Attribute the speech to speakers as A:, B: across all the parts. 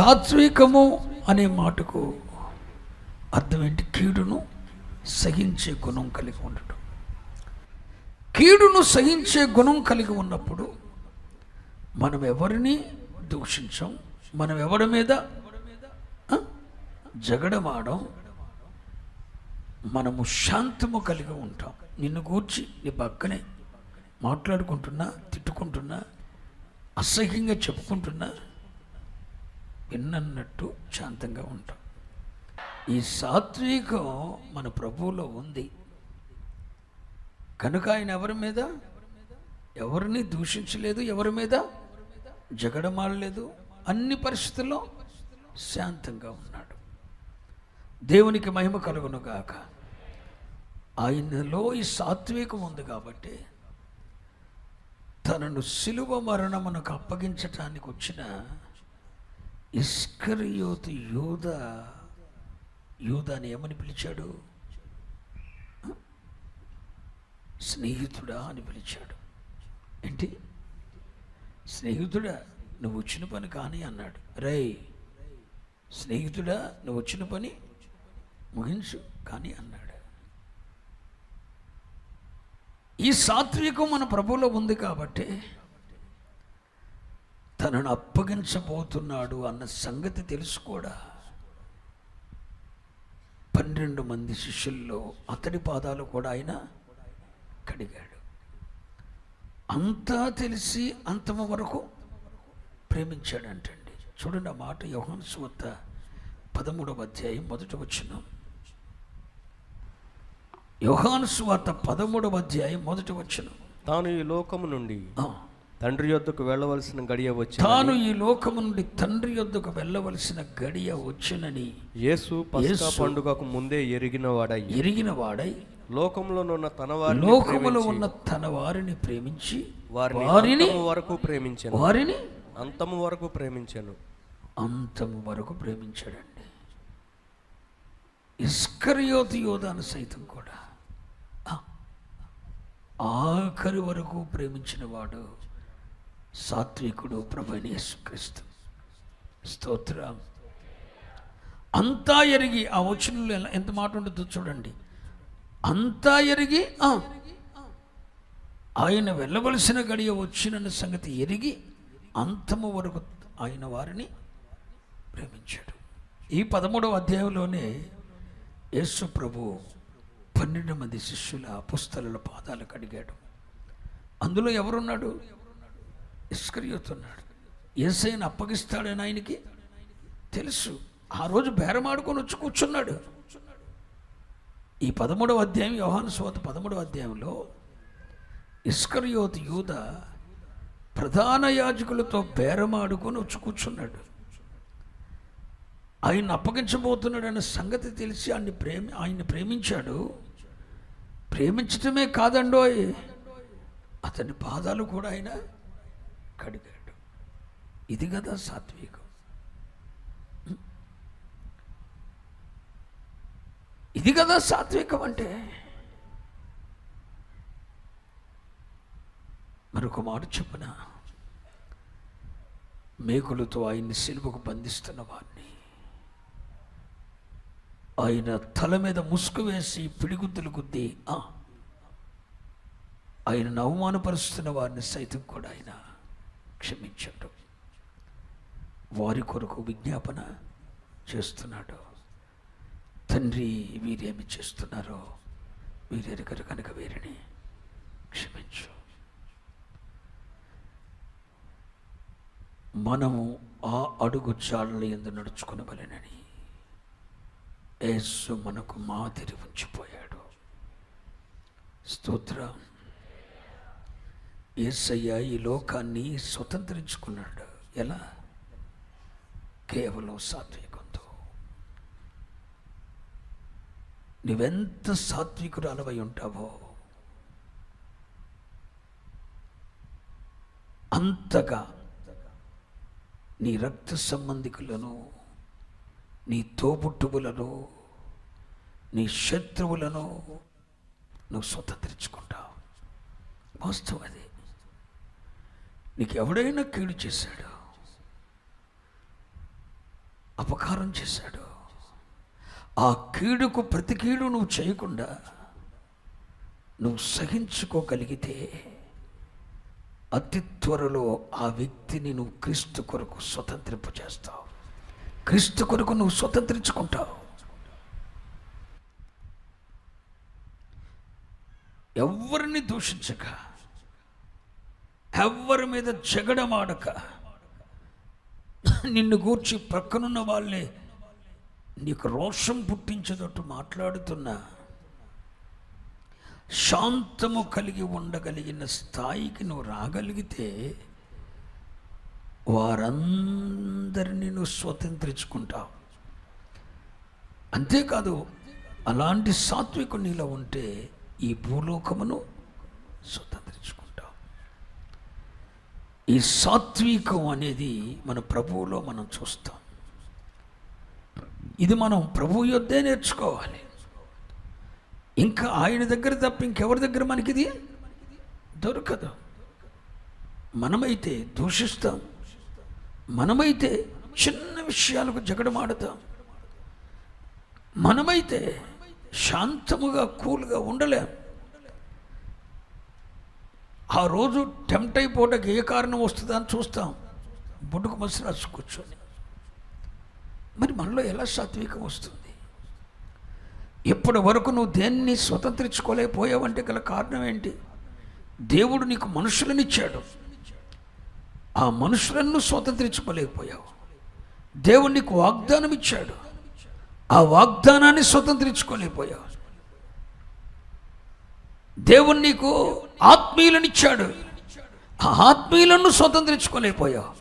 A: సాత్వికము అనే మాటకు అర్థం ఏంటి కీడును సహించే గుణం కలిగి ఉండటం. కీడును సహించే గుణం కలిగి ఉన్నప్పుడు మనం ఎవరిని దూషించం? మనం ఎవరి మీద? జగడమాడం. మనము శాంతము కలిగి ఉంటాం. నిన్ను గూర్చి నీ పక్కనే మాట్లాడుకుంటున్నా తిట్టుకుంటున్నా అసహ్యంగా చెప్పుకుంటున్నా విన్నన్నట్టు శాంతంగా ఉంటాం. ఈ సాత్వికం మన ప్రభువులో ఉంది. కనుక ఆయన ఎవరి మీద? ఎవరిని దూషించలేదు? ఎవరి మీద? జగడమాడలేదు అన్ని పరిస్థితుల్లో శాంతంగా ఉన్నాడు. దేవునికి మహిమ కలుగును గాక ఆయనలో ఈ సాత్వికం ఉంది కాబట్టి తనను సిలువ మరణమునకు అప్పగించటానికి వచ్చిన ఇస్కరియోతు యూద యూదాని ఏమని పిలిచాడు? స్నేహితుడా అని పిలిచాడు. ఏంటి? స్నేహితుడా నువ్వు వచ్చిన పని కానీ అన్నాడు. రేయ్ స్నేహితుడా నువ్వు వచ్చిన పని ముగించు కానీ అన్నాడు. ఈ సాత్వికం మన ప్రభువులో ఉంది కాబట్టి తనను అప్పగించబోతున్నాడు అన్న సంగతి తెలుసు కూడా. పన్నెండు మంది శిష్యుల్లో అతడి పాదాలు కూడా ఆయన కడిగాడు. అంతా తెలిసి అంతము వరకు ప్రేమించాడంటండి. చూడండి ఆ మాట యోహాను సువత్త పదమూడవ అధ్యాయం మొదట వచ్చిన యోహాను సువార్త పదమూడవ అధ్యాయం మొదటి వచ్చిన
B: తాను ఈ లోకము నుండి తండ్రి యొద్దకు వెళ్ళవలసిన గడియ వచ్చి
A: తాను ఈ లోకము నుండి తండ్రి యొద్దకు వెళ్ళవలసిన గడియ వచ్చినని
B: యేసు పస్కా పండుగకు ముందే ఎరిగిన వాడై
A: ఎరిగిన వాడై
B: లోకంలోనున్న తన వారిని
A: లోకములో ఉన్న తన వారిని ప్రేమించి
B: వారిని
A: వారిని
B: వరకు ప్రేమించెను.
A: వారిని
B: అంతము వరకు ప్రేమించెను.
A: అంతము వరకు ప్రేమించాడండి. ఇస్కరియోతి యోధాను సైతం కూడా. ఆఖరి వరకు ప్రేమించిన వాడు సాత్వికుడు ప్రభైన యేసుక్రీస్తు. స్తోత్రం. అంతా ఎరిగి ఆ వచనంలో ఎలా- ఎంత మాట ఉంటుందో చూడండి. అంతా ఎరిగి ఆయన వెళ్ళవలసిన గడియ వచ్చినన్న సంగతి ఎరిగి అంతము వరకు ఆయన వారిని ప్రేమించాడు. ఈ పదమూడవ అధ్యాయంలోనే యేసు ప్రభు పన్నెండు మంది శిష్యుల పుస్తల పాదాలు కడిగాడు అందులో ఎవరున్నాడు? ఇస్కరియోతున్నాడు. ఏసైని అప్పగిస్తాడని ఆయనకి తెలుసు. ఆ రోజు బేరమాడుకొని వచ్చి కూర్చున్నాడు. ఈ పదమూడవ అధ్యాయం యోహాను స్వాత పదమూడవ అధ్యాయంలో ఇస్కరియోత్ యూద ప్రధాన యాజకులతో బేరమాడుకొని వచ్చి కూర్చున్నాడు. ఆయన అప్పగించబోతున్నాడన్న సంగతి తెలిసి ఆయన్ని ప్రేమి ఆయన్ని ప్రేమించాడు. ప్రేమించటమే కాదండోయ్ అతని పాదాలు కూడా ఆయన కడిగాడు. ఇది కదా సాత్వికం. ఇది కదా సాత్వికం అంటే? మరొక మాట చెప్పున? మేకులతో ఆయన్ని సిలువకు బంధిస్తున్న వారిని ఆయన తల మీద ముసుగు వేసి పిడిగుద్దులు గుద్ది ఆ, ఆయనను అవమానపరుస్తున్న వారిని సైతం కూడా ఆయన. క్షమించాడు. వారి కొరకు విజ్ఞాపన చేస్తున్నాడు. తండ్రి వీరేమి చేస్తున్నారో వీరెరగరు కనుక వీరిని క్షమించు. మనము ఆ అడుగు చాళ్ళ ఎందు నడుచుకునవలెనని యేసు మనకు మాదిరి ఉంచిపోయాడు. స్తోత్రం. యేసయ్య ఈ లోకాన్ని స్వతంత్రించుకున్నాడు. ఎలా? కేవలం సాత్వికంతో. నువ్వెంత సాత్వికురాలవై ఉంటావో అంతగా నీ రక్త సంబంధికులను నీ తోబుట్టువులను నీ శత్రువులను నువ్వు స్వతంత్రించుకుంటావు. వాస్తవం అది. నీకు ఎవడైనా కీడు చేశాడు. అపకారం చేశాడు. ఆ కీడుకు ప్రతి కీడు నువ్వు చేయకుండా నువ్వు సహించుకోగలిగితే అతి త్వరలో ఆ వ్యక్తిని నువ్వు క్రీస్తు కొరకు స్వతంత్రింపజేస్తావు క్రీస్తు కొరకు నువ్వు స్వతంత్రించుకుంటావు. ఎవరిని దూషించక ఎవ్వరి మీద జగడమాడక నిన్ను గూర్చి ప్రక్కనున్న వాళ్ళే నీకు రోషం పుట్టించేటట్టు మాట్లాడుతున్నా. శాంతము కలిగి ఉండగలిగిన స్థాయికి నువ్వు రాగలిగితే వారందరినీ నువ్వు స్వతంత్రించుకుంటావు. అంతేకాదు అలాంటి సాత్వికు నీలో ఉంటే ఈ భూలోకమును స్వతంత్రించుకుంటావు ఈ సాత్వికం అనేది మన ప్రభువులో మనం చూస్తాం. ఇది మనం ప్రభు యొద్దే నేర్చుకోవాలి. ఇంకా ఆయన దగ్గర తప్ప ఇంకెవరి దగ్గర మనకిది దొరకదు. మనమైతే దూషిస్తాం. మనమైతే చిన్న విషయాలకు జగడమాడతాం. మనమైతే శాంతముగా కూల్గా ఉండలేం. ఆ రోజు టెంప్ట్ అయిపోవడానికి ఏ కారణం వస్తుందా అని చూస్తాం. బొడ్డుకు మసి రాసి కూర్చొని. మరి మనలో ఎలా సాత్వికం వస్తుంది? ఇప్పటి వరకు నువ్వు దేన్ని స్వతంత్రించుకోలేకపోయావంటే గల కారణం ఏంటి? దేవుడు నీకు మనుషులనిచ్చాడు. ఆ మనుషులను స్వతంత్రించుకోలేకపోయావు. దేవుడు నీకు వాగ్దానం ఇచ్చాడు ఆ వాగ్దానాన్ని స్వతంత్రించుకోలేకపోయావు. దేవుడు నీకు ఆత్మీయులనిచ్చాడు. ఆ ఆత్మీయులను స్వతంత్రించుకోలేకపోయావు.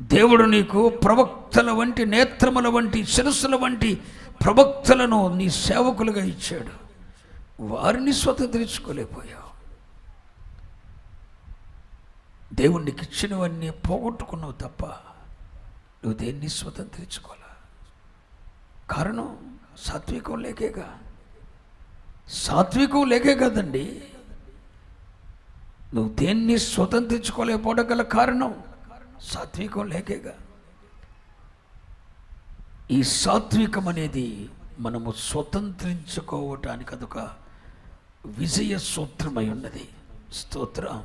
A: దేవుడు నీకు ప్రవక్తల వంటి నేత్రముల వంటి శిరస్సుల వంటి ప్రవక్తలను నీ సేవకులుగా ఇచ్చాడు. వారిని స్వతంత్రించుకోలేకపోయావు. దేవుడు ఇచ్చినవన్నీ పోగొట్టుకున్నావు తప్ప నువ్వు దేన్ని స్వతంత్రించుకోలే కారణం సాత్వికం లేకేగా. సాత్వికం లేకే కదండి. నువ్వు దేన్ని స్వతంత్రించుకోలేకపోవడం గల కారణం సాత్వికం లేకేగా. ఈ సాత్వికం అనేది మనము స్వతంత్రించుకోవటానికి అదొక విజయ సూత్రమై ఉన్నది. స్తోత్రం.